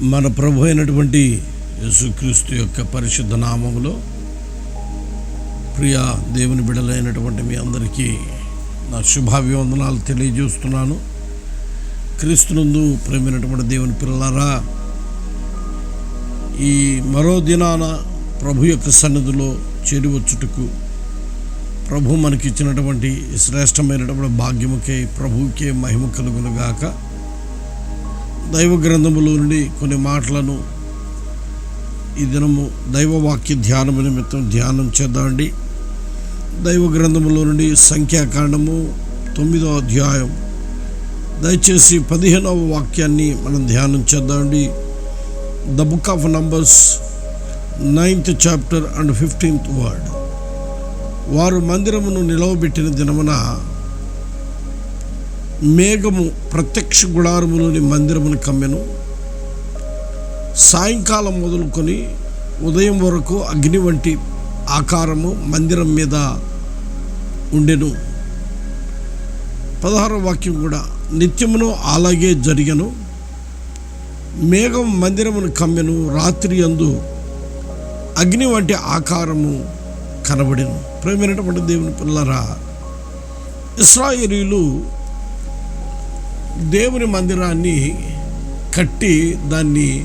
మన ప్రభు అయినటువంటి యేసుక్రీస్తు యొక్క పరిశుద్ధ నామములో ప్రియ దేవుని బిడలైనటువంటి మీ అందరికీ నా శుభాభివందనాలు తెలియజేస్తున్నాను. క్రీస్తునందు ప్రేమైనటువంటి దేవుని పిల్లలారా ఈ మరో దినాన ప్రభు యొక్క సన్నిధిలో చేరివచ్చుటకు ప్రభు మనకిచ్చినటువంటి శ్రేష్టమైనటువంటి భాగ్యముకే ప్రభుకే మహిమ కలుగునుగాక. దైవ గ్రంథములో నుండి కొన్ని మాటలను ఈ దినము దైవవాక్య ధ్యానము నిమిత్తం ధ్యానం చేద్దామండి. దైవ గ్రంథములో నుండి సంఖ్యాకాండము తొమ్మిదవ అధ్యాయం. దయచేసి పదిహేనవ వాక్యాన్ని మనం ధ్యానం చేద్దామండి. The book of Numbers ninth chapter and fifteenth word. వారు మందిరమును నిలవబెట్టిన దినమున మేఘము ప్రత్యక్ష గుడారములోని మందిరమును కమ్మెను. సాయంకాలం మొదలుకొని ఉదయం వరకు అగ్ని వంటి ఆకారము మందిరం మీద ఉండెను. పదహారవ వాక్యం కూడా నిత్యమును అలాగే జరిగను. మేఘం మందిరమును కమ్మెను. రాత్రి అందు అగ్ని వంటి ఆకారము కనబడెను. ప్రేమైనటువంటి దేవుని పిల్లరా ఇస్రాయేలీలు దేవుని మందిరాన్ని కట్టి దాన్ని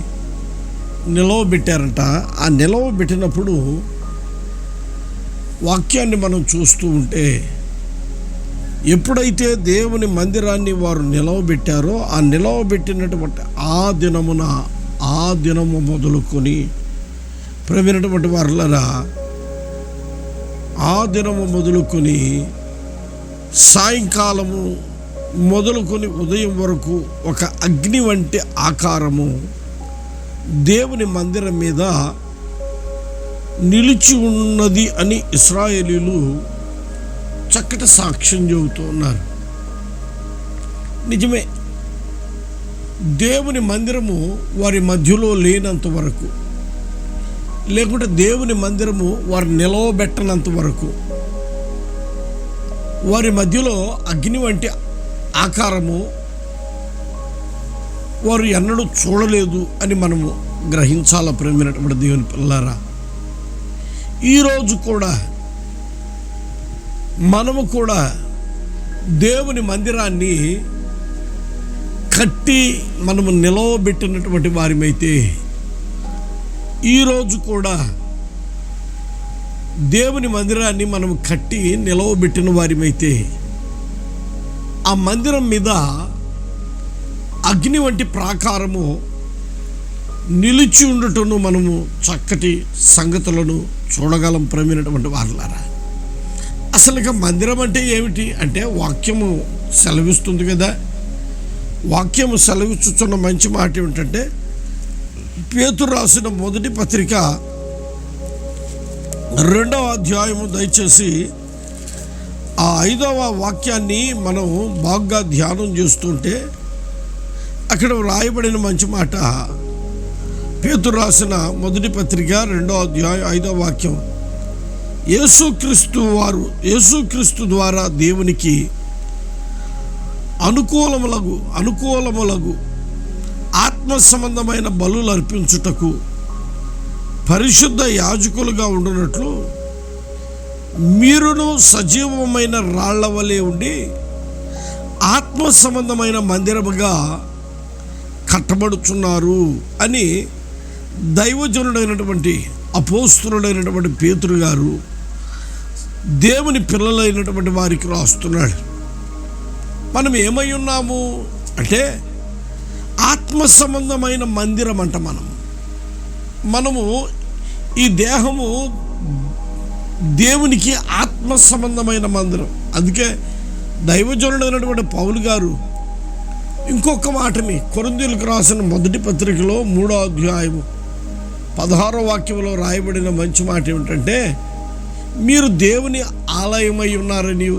నిలవబెట్టారంట. ఆ నిలవబెట్టినప్పుడు వాక్యాన్ని మనం చూస్తూ ఉంటే ఎప్పుడైతే దేవుని మందిరాన్ని వారు నిలవబెట్టారో ఆ నిలవబెట్టినటువంటి ఆ దినమున ఆ దినము మొదలుకొని ప్రవీణటువంటి వారులరా ఆ దినము మొదలుకొని సాయంకాలము మొదలుకొని ఉదయం వరకు ఒక అగ్ని వంటి ఆకారము దేవుని మందిరం మీద నిలిచి ఉన్నది అని ఇస్రాయేలీలు చక్కటి సాక్ష్యం చెబుతూ ఉన్నారు. నిజమే దేవుని మందిరము వారి మధ్యలో లేనంత వరకు లేకుంటే దేవుని మందిరము వారు నిలవబెట్టనంత వరకు వారి మధ్యలో అగ్ని వంటి ఆకారము వారు ఎన్నడూ చూడలేదు అని మనము గ్రహించాల ప్రేమైనటువంటి దేవుని పిల్లారా ఈరోజు కూడా మనము కూడా దేవుని మందిరాన్ని కట్టి మనము నిలవబెట్టినటువంటి వారిమైతే ఈరోజు కూడా దేవుని మందిరాన్ని మనం కట్టి నిలవబెట్టిన వారిమైతే ఆ మందిరం మీద అగ్ని వంటి ప్రాకారము నిలిచి ఉండటను మనము చక్కటి సంగతులను చూడగలం ప్రమినటువంటి వారులారా. అసలుగా మందిరం అంటే ఏమిటి? అంటే వాక్యము సెలవిస్తుంది కదా. వాక్యము సెలవిస్తున్న మంచి మాట ఏమిటంటే పేతురు రాసిన మొదటి పత్రిక రెండవ అధ్యాయము దయచేసి ఆ ఐదవ వాక్యాన్ని మనం బాగా ధ్యానం చేస్తుంటే అక్కడ వ్రాయబడిన మంచి మాట. పేతురు రాసిన మొదటి పత్రిక రెండో అధ్యాయం ఐదవ వాక్యం. యేసుక్రీస్తు వారు యేసుక్రీస్తు ద్వారా దేవునికి అనుకూలములగు అనుకూలములగు ఆత్మ సంబంధమైన బలులు అర్పించుటకు పరిశుద్ధ యాజకులుగా ఉండునట్లు మీరును సజీవమైన రాళ్ళ వలె ఉండి ఆత్మ సంబంధమైన మందిరముగా కట్టబడుచున్నారు అని దైవజనుడైనటువంటి అపోస్తునుడైనటువంటి పేతురు గారు దేవుని పిల్లలైనటువంటి వారికి రాస్తున్నాడు. మనం ఏమై ఉన్నాము అంటే ఆత్మ సంబంధమైన మందిరం అంట మనం. మనము ఈ దేహము దేవునికి ఆత్మ సంబంధమైన మందిరం. అందుకే దైవజనుడైనటువంటి పౌలు గారు ఇంకొక మాటని కొరందీలకు రాసిన మొదటి పత్రికలో మూడో అధ్యాయము పదహారో వాక్యంలో రాయబడిన మంచి మాట ఏమిటంటే మీరు దేవుని ఆలయమై ఉన్నారని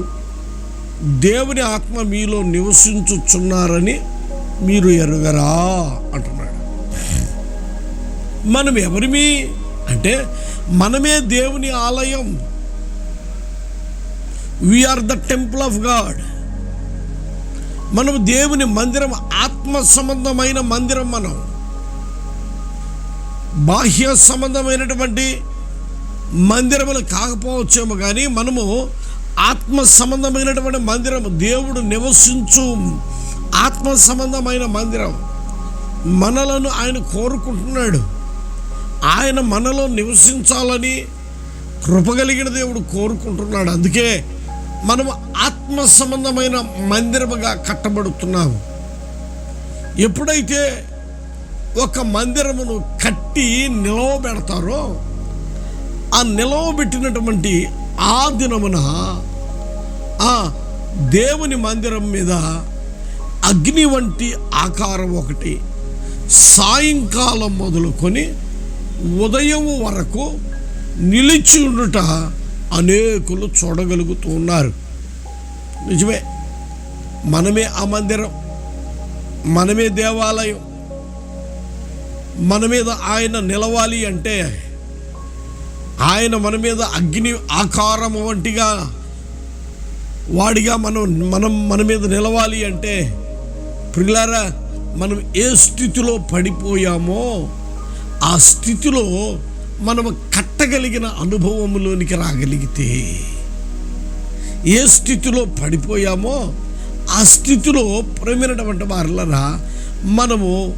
దేవుని ఆత్మ మీలో నివసించుచున్నారని మీరు ఎరుగరా అంటున్నాడు. మనం ఎవరిమీ అంటే మనమే దేవుని ఆలయం. We are the temple of God మనం దేవుని మందిరం ఆత్మ సంబంధమైన మందిరం మనం. బాహ్య సంబంధమైనటువంటి మందిరములు కాకపోవచ్చేమో కానీ మనము ఆత్మ సంబంధమైనటువంటి మందిరం దేవుడు నివసించు ఆత్మ సంబంధమైన మందిరం. మనలను ఆయన కోరుకుంటున్నాడు. ఆయన మనలో నివసించాలని కృపగలిగిన దేవుడు కోరుకుంటున్నాడు. అందుకే మనం ఆత్మ సంబంధమైన మందిరముగా కట్టబడుతున్నాము. ఎప్పుడైతే ఒక మందిరమును కట్టి నిలవబెడతారో ఆ నిలవబెట్టినటువంటి ఆ దినమున ఆ దేవుని మందిరం మీద అగ్ని వంటి ఆకారం ఒకటి సాయంకాలం మొదలుకొని ఉదయం వరకు నిలిచి ఉండుట అనేకులు చూడగలుగుతూ ఉన్నారు. నిజమే. మనమే ఆ మందిరం మనమే దేవాలయం మన మీద ఆయన నిలవాలి అంటే ఆయన మన మీద అగ్ని ఆకారం వంటిగా వాడిగా మనం మనం మన మీద నిలవాలి అంటే ప్రిలారా మనం ఏ స్థితిలో పడిపోయామో ఆ స్థితిలో మనం కట్టగలిగిన అనుభవంలోనికి రాగలిగితే ఏ స్థితిలో పడిపోయామో ఆ స్థితిలో ప్రమినటువంటి వారులరా మనము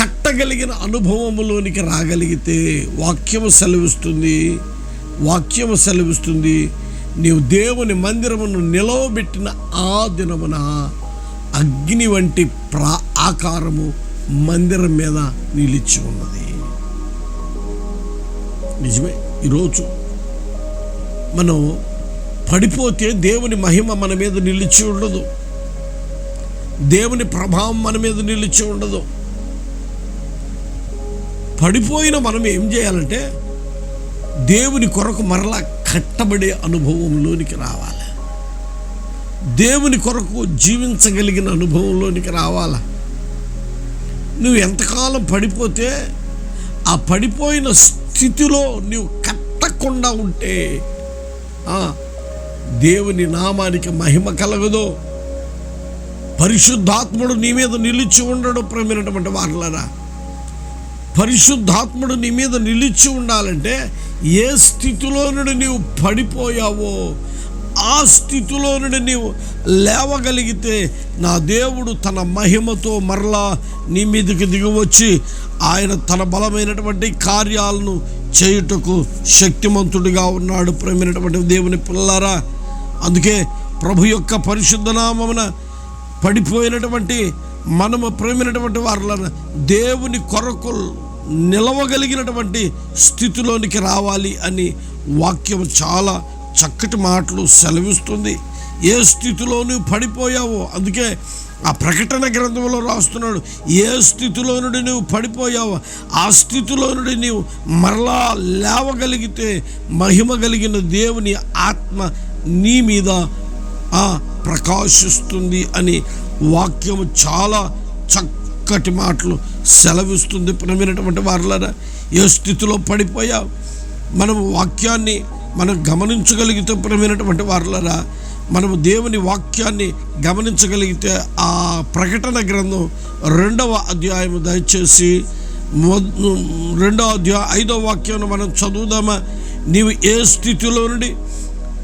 కట్టగలిగిన అనుభవములోనికి రాగలిగితే వాక్యము సెలవిస్తుంది వాక్యము సెలవిస్తుంది. నీవు దేవుని మందిరమును నిలవబెట్టిన ఆ దినమున అగ్ని వంటి ప్రా ఆకారము మందిరం మీద నిలిచి ఉన్నది. నిజమే. ఈరోజు మనం పడిపోతే దేవుని మహిమ మన మీద నిలిచి ఉండదు. దేవుని ప్రభావం మన మీద నిలిచి ఉండదు. పడిపోయిన మనం ఏం చేయాలంటే దేవుని కొరకు మరలా కట్టబడే అనుభవంలోనికి రావాలి. దేవుని కొరకు జీవించగలిగిన అనుభవంలోనికి రావాలి. నువ్వు ఎంతకాలం పడిపోతే ఆ పడిపోయిన స్థితిలో నువ్వు కట్టకుండా ఉంటే దేవుని నామానికి మహిమ కలగదు పరిశుద్ధాత్ముడు నీ మీద నిలిచి ఉండడు ప్రమినటువంటి వారులరా. పరిశుద్ధాత్ముడు నీ మీద నిలిచి ఉండాలంటే ఏ స్థితిలో నుండి నీవు పడిపోయావో ఆ స్థితిలో నుండి నీవు లేవగలిగితే నా దేవుడు తన మహిమతో మరలా నీ మీదకి దిగివచ్చి ఆయన తన బలమైనటువంటి కార్యాలను చేయుటకు శక్తిమంతుడిగా ఉన్నాడు ప్రేమైనటువంటి దేవుని పిల్లారా అందుకే ప్రభు యొక్క పరిశుద్ధ నామమున పడిపోయినటువంటి మనము ప్రేమైనటువంటి వారులను దేవుని కొరకు నిలవగలిగినటువంటి స్థితిలోనికి రావాలి అని వాక్యం చాలా చక్కటి మాటలు సెలవిస్తుంది. ఏ స్థితిలోనూ పడిపోయావో అందుకే ఆ ప్రకటన గ్రంథంలో రాస్తున్నాడు ఏ స్థితిలో నుండి నువ్వు పడిపోయావో ఆ స్థితిలో నుండి నీవు మరలా లేవగలిగితే మహిమ కలిగిన దేవుని ఆత్మ నీ మీద ప్రకాశిస్తుంది అని వాక్యం చాలా చక్కటి మాటలు సెలవిస్తుంది. ప్రమైనటువంటి వారులరా ఏ స్థితిలో పడిపోయావు? మనం వాక్యాన్ని మనం గమనించగలిగితే ప్రేమైనటువంటి వారులరా మనము దేవుని వాక్యాన్ని గమనించగలిగితే ఆ ప్రకటన గ్రంథం రెండవ అధ్యాయం దయచేసి రెండవ అధ్యాయ ఐదవ వాక్యాన్ని మనం చదువుదామా? నీవు ఏ స్థితిలో నుండి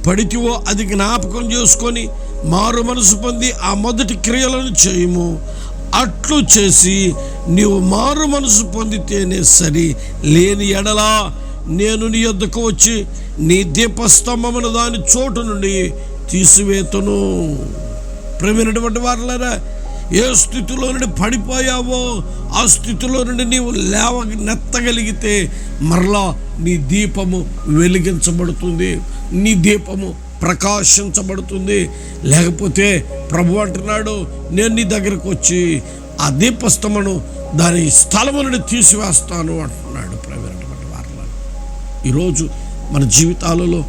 పడితివో అది జ్ఞాపకం చేసుకొని మారు మనసు పొంది ఆ మొదటి క్రియలను చేయము. అట్లు చేసి నీవు మారు మనసు పొందితేనే సరి. లేని ఎడలా నేను నీ యొద్దకు వచ్చి నీ దీపస్తంభమును దాని చోటు నుండి తీసివేతను. ప్రేమైనటువంటి వారులారా ఏ స్థితిలో నుండి పడిపోయావో ఆ స్థితిలో నుండి నీవు లేవ నెత్తగలిగితే మరలా నీ దీపము వెలిగించబడుతుంది. నీ దీపము ప్రకాశించబడుతుంది. లేకపోతే ప్రభు అంటున్నాడు నేను నీ దగ్గరకు వచ్చి ఆ దీపస్తమను దాని స్థలము నుండి తీసివేస్తాను అంటున్నాడు ప్రవీణటువంటి వారిలో ఈరోజు మన జీవితాలలో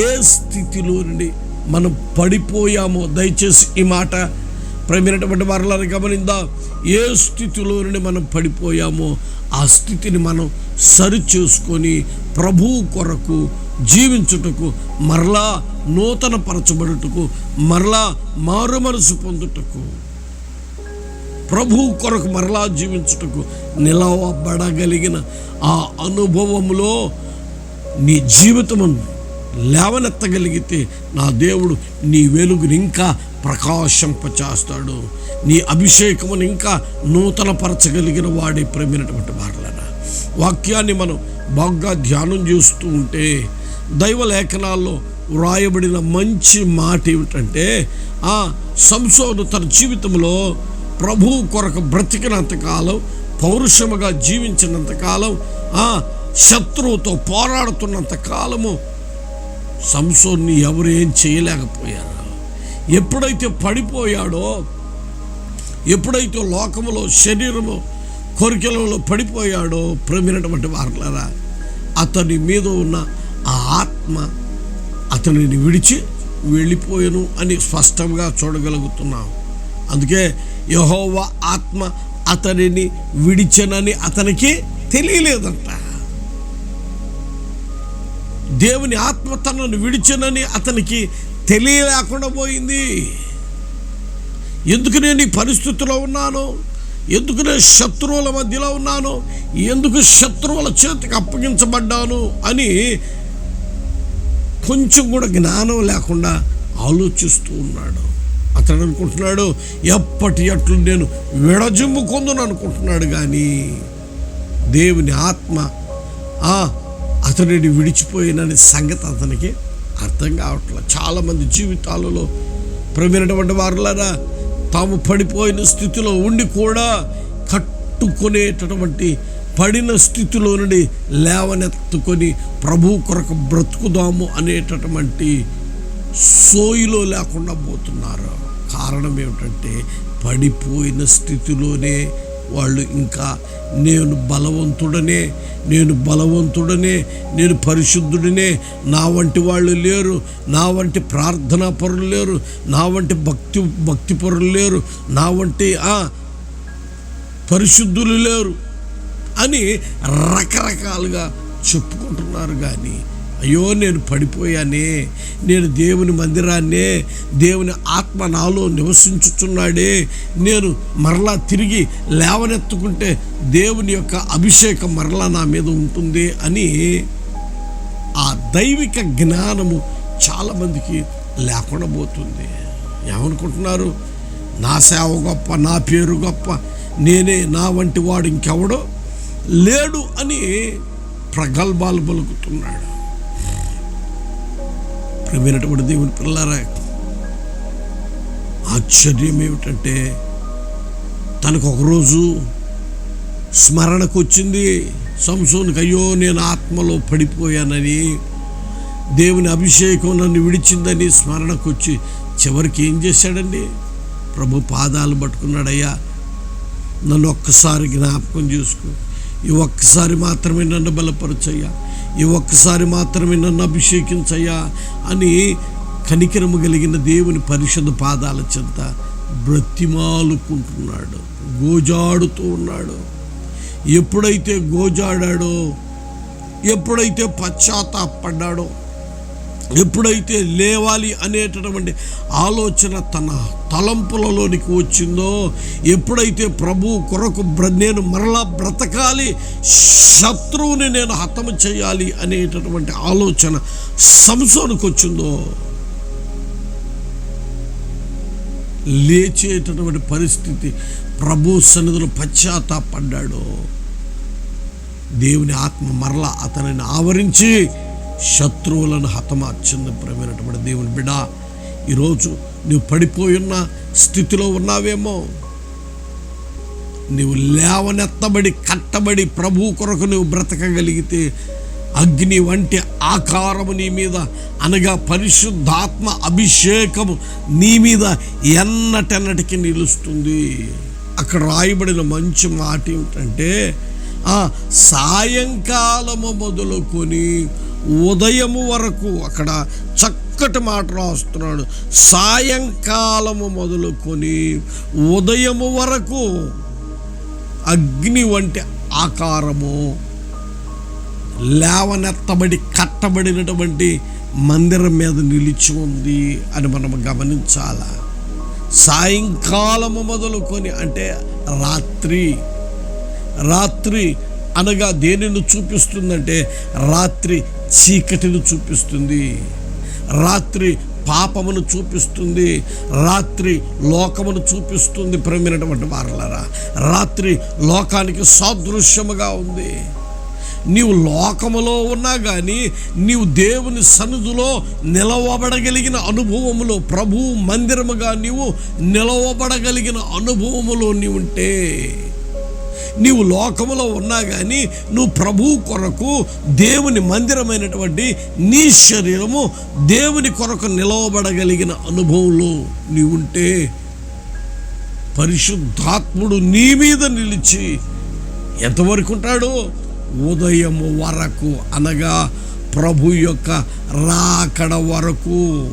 ఏ స్థితిలో నుండి మనం పడిపోయామో. దయచేసి ఈ మాట ప్రేమైనటువంటి వారులను గమనిందా. ఏ స్థితిలో నుండి మనం పడిపోయామో ఆ స్థితిని మనం సరిచేసుకొని ప్రభు ప్రభువు కొరకు జీవించుటకు మరలా నూతన పరచబడుటకు మరలా మారు మనసు పొందుటకు ప్రభు కొరకు మరలా జీవించుటకు నిలవబడగలిగిన ఆ అనుభవంలో నీ జీవితం లేవనెత్తగలిగితే నా దేవుడు నీ వెలుగుని ఇంకా ప్రకాశింపచేస్తాడు. నీ అభిషేకమును ఇంకా నూతనపరచగలిగిన వాడే ప్రేమైనటువంటి మాటలన వాక్యాన్ని మనం బాగా ధ్యానం చేస్తూ ఉంటే దైవ లేఖనాల్లో వ్రాయబడిన మంచి మాట ఏమిటంటే ఆ సంసోను తన జీవితంలో ప్రభు కొరకు బ్రతికినంతకాలం పౌరుషముగా జీవించినంతకాలం ఆ శత్రువుతో పోరాడుతున్నంత కాలము సంసోన్ని ఎవరు ఏం చేయలేకపోయారు. ఎప్పుడైతే పడిపోయాడో ఎప్పుడైతే లోకములో శరీరము కోరికలలో పడిపోయాడో ప్రమినటువంటి వారులరా అతని మీద ఉన్న ఆ ఆత్మ అతనిని విడిచి వెళ్ళిపోయాను అని స్పష్టంగా చూడగలుగుతున్నాం. అందుకే యహోవ ఆత్మ అతనిని విడిచనని అతనికి తెలియలేదంట. దేవుని ఆత్మ తనను విడిచినని అతనికి తెలియలేకుండా పోయింది. ఎందుకు నేను ఈ పరిస్థితిలో ఉన్నాను? ఎందుకు నేను శత్రువుల మధ్యలో ఉన్నాను? ఎందుకు శత్రువుల చేతికి అప్పగించబడ్డాను? అని కొంచెం కూడా జ్ఞానం లేకుండా ఆలోచిస్తూ ఉన్నాడు. అతడు అనుకుంటున్నాడు ఎప్పటి అట్లు నేను విడజిమ్ముకుందును అనుకుంటున్నాడు కానీ దేవుని ఆత్మ ఆ అతనిని విడిచిపోయినని సంగతి అతనికి అర్థం కావట్లేదు. చాలామంది జీవితాలలో ప్రమినటువంటి వారులారా తాము పడిపోయిన స్థితిలో ఉండి కూడా కట్టుకునేటటువంటి పడిన స్థితిలో నుండి లేవనెత్తుకొని ప్రభు కొరకు బ్రతుకుదాము అనేటటువంటి సోయిలో లేకుండా పోతున్నారు. కారణం ఏమిటంటే పడిపోయిన స్థితిలోనే వాళ్ళు ఇంకా నేను బలవంతుడనే నేను బలవంతుడనే నేను పరిశుద్ధుడనే నా వంటి వాళ్ళు లేరు నా వంటి ప్రార్థనా పరులు లేరు నా వంటి భక్తి భక్తి పరులు లేరు నా వంటి పరిశుద్ధులు లేరు అని రకరకాలుగా చెప్పుకుంటున్నారు కానీ అయ్యో నేను పడిపోయానే నేను దేవుని మందిరాన్నే దేవుని ఆత్మ నాలో నివసించుచున్నాడే నేను మరలా తిరిగి లేవనెత్తుకుంటే దేవుని యొక్క అభిషేకం మరలా నా మీద ఉంటుంది అని ఆ దైవిక జ్ఞానము చాలామందికి లేకుండా పోతుంది. ఏమనుకుంటున్నారు? నా సేవ గొప్ప నా పేరు గొప్ప నేనే నా వంటి వాడు ఇంకెవడో లేడు అని ప్రగల్భాలు పలుకుతున్నాడు. ప్రేమైనటువంటి దేవుని పిల్లరా ఆశ్చర్యం ఏమిటంటే తనకు ఒకరోజు స్మరణకు వచ్చింది సంసోనికి అయ్యో నేను ఆత్మలో పడిపోయానని దేవుని అభిషేకం నన్ను విడిచిందని స్మరణకు వచ్చి చివరికి ఏం చేశాడండి? ప్రభు పాదాలు పట్టుకున్నాడయ్యా నన్ను ఒక్కసారి జ్ఞాపకం చేసుకో ఈ ఒక్కసారి మాత్రమే నన్ను బలపరచయ్యా ఈ ఒక్కసారి మాత్రమే నన్ను అభిషేకించయ్యా అని కనికరము కలిగిన దేవుని పరిషత్ పాదాల చెంత బ్రతిమాలుకుంటున్నాడు గోజాడుతూ ఉన్నాడు. ఎప్పుడైతే గోజాడాడో ఎప్పుడైతే పశ్చాత్తాపడ్డాడో ఎప్పుడైతే లేవాలి అనేటటువంటి ఆలోచన తన తలంపులలోనికి వచ్చిందో ఎప్పుడైతే ప్రభు కొరకు నేను మరలా బ్రతకాలి శత్రువుని నేను హతము చేయాలి అనేటటువంటి ఆలోచన సంసోనికి వచ్చిందో లేచేటటువంటి పరిస్థితి ప్రభు సన్నిధిలో పశ్చాత్తాపడ్డాడు. దేవుని ఆత్మ మరలా అతనిని ఆవరించి శత్రువులను హతమార్చింది ప్రేమైనటువంటి దేవుని బిడ ఈరోజు నువ్వు పడిపోయి ఉన్న స్థితిలో ఉన్నావేమో. నువ్వు లేవనెత్తబడి కట్టబడి ప్రభు కొరకు నువ్వు బ్రతకగలిగితే అగ్ని వంటి ఆకారము నీ మీద అనగా పరిశుద్ధాత్మ అభిషేకము నీ మీద ఎన్నటెన్నటికి నిలుస్తుంది. అక్కడ రాయబడిన మంచి మాట ఏమిటంటే సాయంకాలము మొదలుకొని ఉదయము వరకు అక్కడ చక్కటి మాట రాస్తున్నాడు. సాయంకాలము మొదలుకొని ఉదయము వరకు అగ్ని వంటి ఆకారము లేవనెత్తబడి కట్టబడినటువంటి మందిరం మీద నిలిచి ఉంది అని మనం గమనించాల? సాయంకాలము మొదలుకొని అంటే రాత్రి రాత్రి అనగా దేనిని చూపిస్తుందంటే రాత్రి చీకటిని చూపిస్తుంది. రాత్రి పాపమును చూపిస్తుంది. రాత్రి లోకమును చూపిస్తుంది ప్రేమినటువంటి వారలరా. రాత్రి లోకానికి సాదృశ్యముగా ఉంది. నీవు లోకములో ఉన్నా కానీ నీవు దేవుని సన్నిధిలో నిలవబడగలిగిన అనుభవములో ప్రభు మందిరముగా నీవు నిలవబడగలిగిన అనుభవములో నీవు ఉంటే నీవు లోకములో ఉన్నా కానీ నువ్వు ప్రభు కొరకు దేవుని మందిరమైనటువంటి నీ శరీరము దేవుని కొరకు నిలవబడగలిగిన అనుభవంలో నీవుంటే పరిశుద్ధాత్ముడు నీ మీద నిలిచి ఎంతవరకు ఉంటాడు ఉదయము వరకు అనగా ప్రభు యొక్క రాకడ వరకు.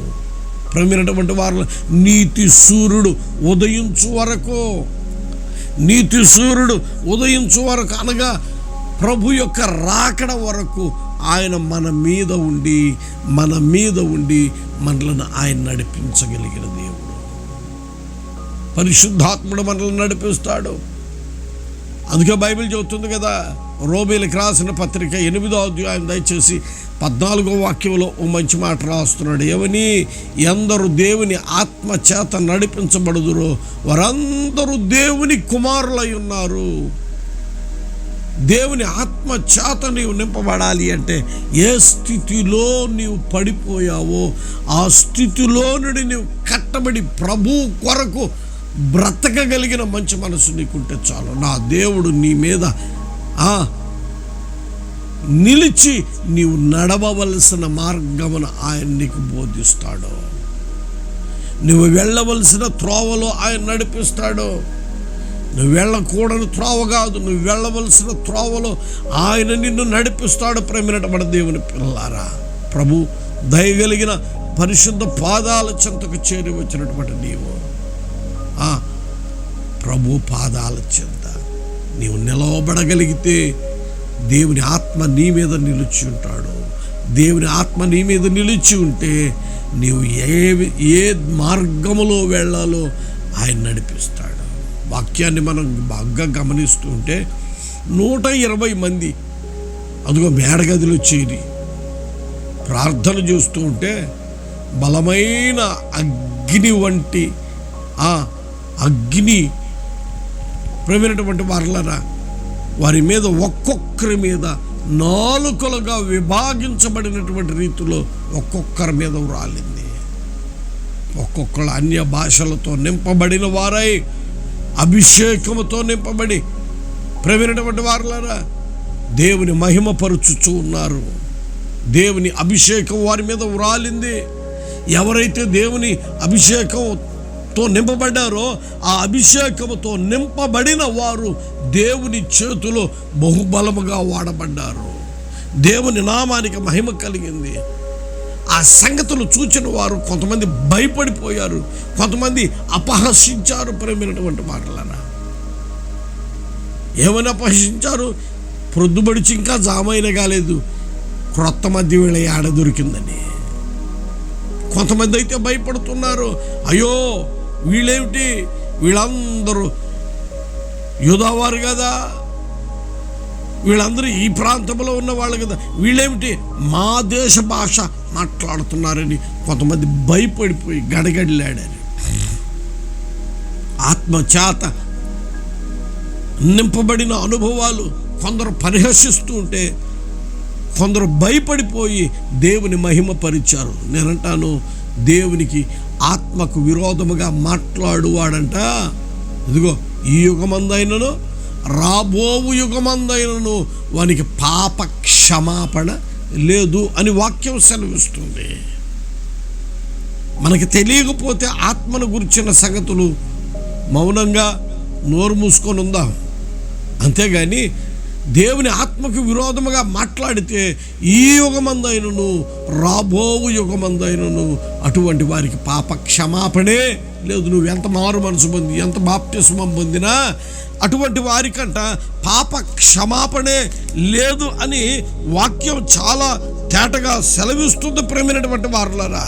ప్రమినటువంటి వారు నీతి సూర్యుడు ఉదయించు వరకు. నీతి సూర్యుడు ఉదయించు వరకు అనగా ప్రభు యొక్క రాకడ వరకు ఆయన మన మీద ఉండి మన మీద ఉండి మనలను ఆయన నడిపించగలిగిన దేవుడు. పరిశుద్ధాత్ముడు మనల్ని నడిపిస్తాడు. అందుకే బైబిల్ చెబుతుంది కదా రోబీలకు రాసిన పత్రిక ఎనిమిదో అధ్యాయం దయచేసి పద్నాలుగో వాక్యంలో ఓ మంచి మాట రాస్తున్నాడు. ఏమని? ఎందరు దేవుని ఆత్మ చేత నడిపించబడుదురో వారందరూ దేవుని కుమారులై ఉన్నారు. దేవుని ఆత్మ చేత నీవు నింపబడాలి అంటే ఏ స్థితిలో నీవు పడిపోయావో ఆ స్థితిలో నుండి నీవు కట్టబడి ప్రభు కొరకు బ్రతకగలిగిన మంచి మనసు నీకుంటే చాలు. నా దేవుడు నీ మీద ఆ నిలిచి నీవు నడవవలసిన మార్గమును ఆయన నీకు బోధిస్తాడు. నువ్వు వెళ్ళవలసిన త్రోవలో ఆయన నడిపిస్తాడు. నువ్వు వెళ్ళకూడని త్రోవ కాదు నువ్వు వెళ్ళవలసిన త్రోవలో ఆయన నిన్ను నడిపిస్తాడు ప్రేమినటువంటి దేవుని పిల్లారా ప్రభు దయగలిగిన పరిశుద్ధ పాదాల చెంతకు చేరి వచ్చినటువంటి నీవు. ప్రభు పాదాల చెంత. నీవు నిలవబడగలిగితే దేవుని ఆత్మ నీ మీద నిలిచి ఉంటాడు. దేవుని ఆత్మ నీ మీద నిలిచి ఉంటే నీవు ఏ ఏ మార్గములో వెళ్ళాలో ఆయన నడిపిస్తాడు. వాక్యాన్ని మనం బాగా గమనిస్తూ ఉంటే నూట ఇరవై మంది అదిగో మేడగదిలో చేరి ప్రార్థన చేస్తూ ఉంటే బలమైన అగ్ని వంటి ఆ అగ్ని ప్రమైనటువంటి వారలరా వారి మీద ఒక్కొక్కరి మీద నాలుకలుగా విభాగించబడినటువంటి రీతిలో ఒక్కొక్కరి మీద రాలింది ఒక్కొక్కరు అన్య భాషలతో నింపబడిన వారై అభిషేకముతో నింపబడి ప్రవీణటువంటి వారులారా దేవుని మహిమపరుచుచూ ఉన్నారు. దేవుని అభిషేకం వారి మీద వ్రాలింది. ఎవరైతే దేవుని అభిషేకం అభిషేకంతో నింపబడ్డారో ఆ అభిషేకముతో నింపబడిన వారు దేవుని చేతిలో బహుబలముగా వాడబడ్డారు. దేవుని నామానికి మహిమ కలిగింది. ఆ సంగతులు చూచిన వారు కొంతమంది భయపడిపోయారు కొంతమంది అపహసించారు ప్రేమైనటువంటి మాటలరా ఏమని అపహసించారు? ప్రొద్దుబడిచి ఇంకా జామైన కాలేదు క్రొత్త మధ్య వీళ్ళ ఆడ దొరికిందని. కొంతమంది అయితే భయపడుతున్నారు అయ్యో వీళ్ళేమిటి? వీళ్ళందరూ యూదావారు కదా. వీళ్ళందరూ ఈ ప్రాంతంలో ఉన్న వాళ్ళు కదా. వీళ్ళేమిటి? మా దేశ భాష మాట్లాడుతున్నారని కొంతమంది భయపడిపోయి గడగడలాడారు. ఆత్మచేత నింపబడిన అనుభవాలు కొందరు పరిహసిస్తూ ఉంటే కొందరు భయపడిపోయి దేవుని మహిమ పరిచారు నేనంటాను దేవునికి ఆత్మకు విరోధముగా మాట్లాడువాడంట. ఇదిగో ఈ యుగమందైనను రాబోవు యుగమందైనను వానికి పాప క్షమాపణ లేదు అని వాక్యం సెలవిస్తుంది. మనకి తెలియకపోతే ఆత్మను గురించిన సంగతులు మౌనంగా నోరు మూసుకొని ఉందాం. అంతేగాని దేవుని ఆత్మకు విరోధముగా మాట్లాడితే ఈ యుగమందైనను రాబోవు యుగమందైనను అటువంటి వారికి పాప క్షమాపణే లేదు. నువ్వు ఎంత మారు మనసు పొంది ఎంత బాప్టిస్మం పొందినా అటువంటి వారికంట పాప క్షమాపణే లేదు అని వాక్యం చాలా తేటగా సెలవిస్తుంది ప్రేమైనటువంటి వారులరా.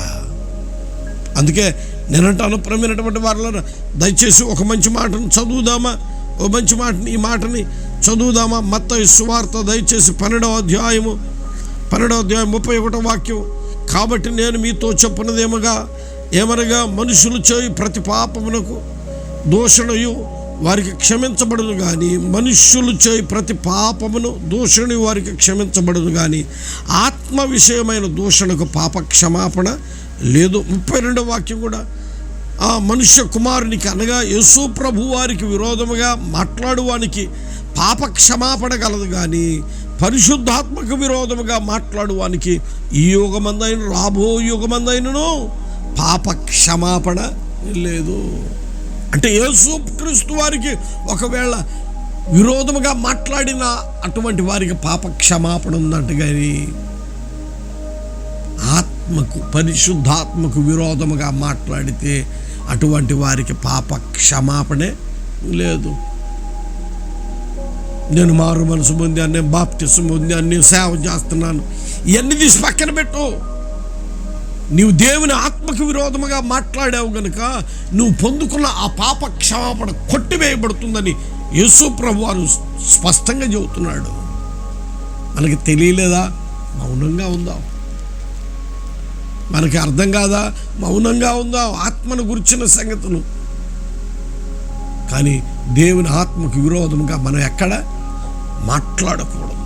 అందుకే నేనంటాను ప్రేమైనటువంటి వారిలో దయచేసి ఒక మంచి మాటను చదువుదామా? ఓ మంచి మాటని ఈ మాటని చదువుదామా? మత్త సువార్త దయచేసి పన్నెండవ అధ్యాయము పన్నెండవ అధ్యాయం ముప్పై ఒకటో వాక్యం. కాబట్టి నేను మీతో చెప్పినదేమగా ఏమనగా మనుషులు చేయి ప్రతి పాపమునకు దూషణయు వారికి క్షమించబడును కానీ మనుష్యులు చేయి ప్రతి పాపమును దూషణ వారికి క్షమించబడును కానీ ఆత్మ విషయమైన దూషణకు పాప క్షమాపణ లేదు. ముప్పై రెండో వాక్యం కూడా ఆ మనుష్య కుమారునికి అనగా యేసు ప్రభు వారికి విరోధముగా మాట్లాడువానికి పాప క్షమాపణ కలదు కానీ పరిశుద్ధాత్మక విరోధముగా మాట్లాడువానికి ఈ యుగమందైన రాబో యుగమందైనను పాప క్షమాపణ లేదు. అంటే యేసు క్రీస్తు వారికి ఒకవేళ విరోధముగా మాట్లాడిన అటువంటి వారికి పాప క్షమాపణ ఉందంట కానీ ఆత్మకు పరిశుద్ధాత్మకు విరోధముగా మాట్లాడితే అటువంటి వారికి పాప క్షమాపణే లేదు. నేను మారు మనసు పొందాను నేను బాప్తిసం పొందాను నేను సేవ చేస్తున్నాను. ఇవన్నీ తీసి పక్కన పెట్టు. నీవు దేవుని ఆత్మకు విరోధముగా మాట్లాడావు గనుక నువ్వు పొందుకున్న ఆ పాప క్షమాపణ కొట్టివేయబడుతుందని యేసు ప్రభు వారు స్పష్టంగా చెబుతున్నాడు. మనకి తెలియలేదా? మౌనంగా ఉందాం. మనకి అర్థం కాదా? మౌనంగా ఉందా. ఆత్మను గురించిన సంగతులు. కానీ దేవుని ఆత్మకు విరోధంగా మనం ఎక్కడ? మాట్లాడకూడదు.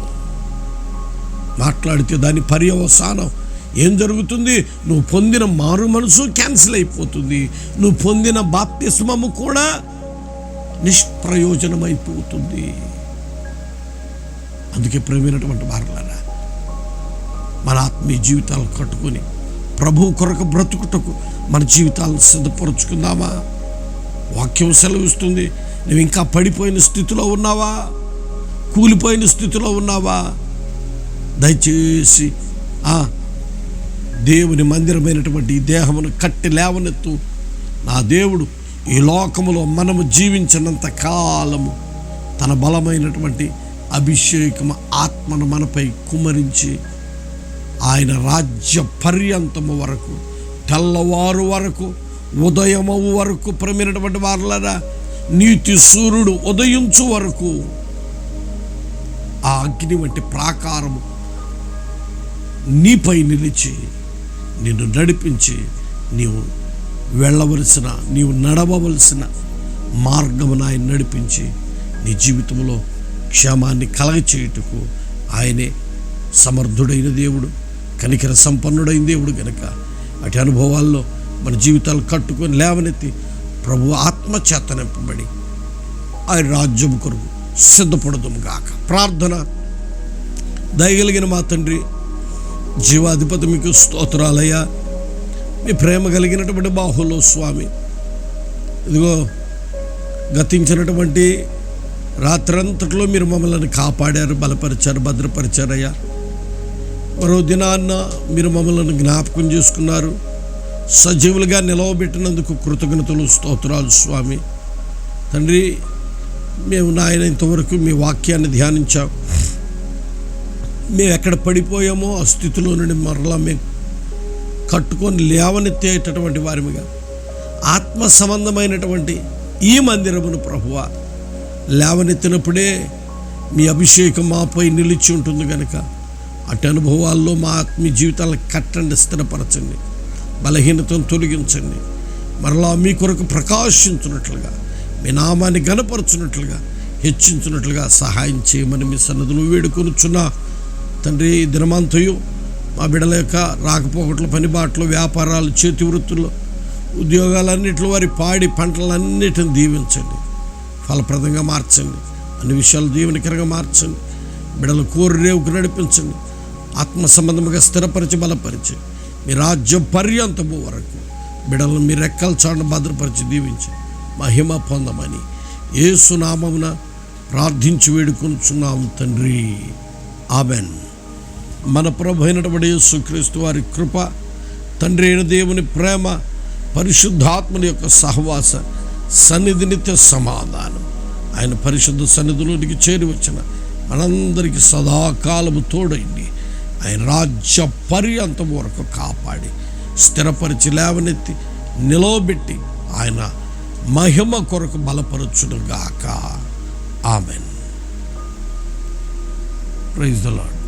మాట్లాడితే దాని పర్యవసానం. ఏం జరుగుతుంది? నువ్వు పొందిన మారు మనసు క్యాన్సిల్ అయిపోతుంది. నువ్వు పొందిన బాప్తిస్మము కూడా నిష్ప్రయోజనమైపోతుంది. అందుకే ప్రేమైనటువంటి వారులారా మన ఆత్మీయ జీవితాలు కట్టుకొని ప్రభు కొరకు బ్రతుకుటకు మన జీవితాలను సిద్ధపరుచుకుందామా? వాక్యం సెలవిస్తుంది. నువ్వు ఇంకా పడిపోయిన స్థితిలో ఉన్నావా? కూలిపోయిన స్థితిలో ఉన్నావా? దయచేసి ఆ దేవుని మందిరమైనటువంటి దేహమును కట్టి లేవనెత్తు. నా దేవుడు ఈ లోకములో మనము జీవించినంత కాలము తన బలమైనటువంటి అభిషేకం ఆత్మను మనపై కుమరించి ఆయన రాజ్య పర్యంతము వరకు తెల్లవారు వరకు ఉదయము వరకు ప్రమినటువంటి వారులరా నీతి సూర్యుడు ఉదయించు వరకు ఆ అగ్ని వంటి ప్రాకారము నీపై నిలిచి నిన్ను నడిపించి నీవు వెళ్ళవలసిన నీవు నడవవలసిన మార్గము ఆయన నడిపించి నీ జీవితంలో క్షేమాన్ని కలగచేయుటకు ఆయనే సమర్థుడైన దేవుడు కనికర సంపన్నుడైన దేవుడు గనక. అటు అనుభవాల్లో మన జీవితాలు కట్టుకొని లేవనెత్తి ప్రభు ఆత్మచేత నింపబడి ఆయన రాజ్యం కొరకు సిద్ధపడదుముగాక ప్రార్థన దయగలిగిన మా తండ్రి జీవాధిపతి మీకు స్తోత్రాలయ్యా. మీ ప్రేమ కలిగినటువంటి బాహులో స్వామి ఇదిగో గతించినటువంటి రాత్రంతట్లో మీరు మమ్మల్ని కాపాడారు బలపరిచారు భద్రపరిచారయ్యా. మరో దినాన్న మీరు మమ్మల్ని జ్ఞాపకం చేసుకున్నారు. సజీవులుగా నిలవబెట్టినందుకు కృతజ్ఞతలు స్తోత్రాలు స్వామి. తండ్రి మేము నాయన ఇంతవరకు మీ వాక్యాన్ని ధ్యానించాం. మేము ఎక్కడ పడిపోయామో ఆ స్థితిలో నుండి మరలా మేము కట్టుకొని లేవనెత్తేటటువంటి వారిగా ఆత్మ సంబంధమైనటువంటి ఈ మందిరమును ప్రభువ లేవనెత్తినప్పుడే మీ అభిషేకం మాపై నిలిచి ఉంటుంది కనుక అటు అనుభవాల్లో మా ఆత్మీయ జీవితాలను కట్టండి స్థిరపరచండి బలహీనతను తొలగించండి మరలా మీ కొరకు ప్రకాశించున్నట్లుగా మీ నామాన్ని గనపరచున్నట్లుగా హెచ్చించున్నట్లుగా సహాయం చేయమని మీ సన్నదులు వేడుకొనుచున్నా. తండ్రి దినమంతయు మా బిడ్డల యొక్క రాకపోకట్ల పనిబాట్లు వ్యాపారాలు చేతి వృత్తులు ఉద్యోగాలన్నింటిలో వారి పాడి పంటలన్నిటిని దీవించండి. ఫలప్రదంగా మార్చండి. అన్ని విషయాలు దీవెనికరంగా మార్చండి. బిడలు కోరిరేవుకు నడిపించండి. ఆత్మ సంబంధముగా స్థిరపరిచి బలపరిచి మీ రాజ్యం పర్యంతము వరకు బిడలను మీ రెక్కల చాటున భద్రపరిచి దీవించి మహిమ పొందమని ఏసునామమున ప్రార్థించి వేడుకొనుచున్నాము తండ్రి. ఆమెన్. మన ప్రభు అయినటువంటి యేసుక్రీస్తు వారి కృప తండ్రి అయిన దేవుని ప్రేమ పరిశుద్ధాత్మని యొక్క సహవాస సన్నిధి నిత్య సమాధానం. ఆయన పరిశుద్ధ సన్నిధిలోనికి చేరి వచ్చిన మనందరికీ సదాకాలము తోడైంది. ఆయన రాజ్య పర్యంతం వరకు కాపాడి స్థిరపరిచి లేవనెత్తి నిలవబెట్టి ఆయన మహిమ కొరకు బలపరచునుగాక. ఆమెన్. Praise the lord